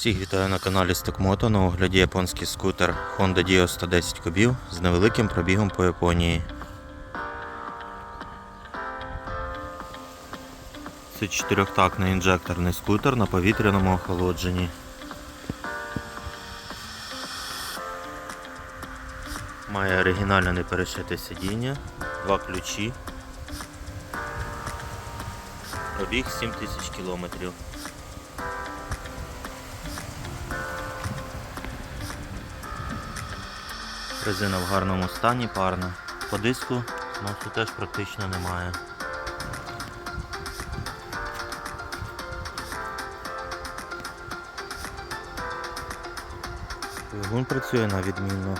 Всіх вітаю на каналі Стокмото. На огляді японський скутер Honda Dio 110 кубів з невеликим пробігом по Японії. Це чотирьохтактний інжекторний скутер на повітряному охолодженні. Має оригінальне неперешите сидіння, два ключі. Пробіг 7000 кілометрів. Резина в гарному стані, парна. По диску носу теж практично немає. Двигун працює на відмінно.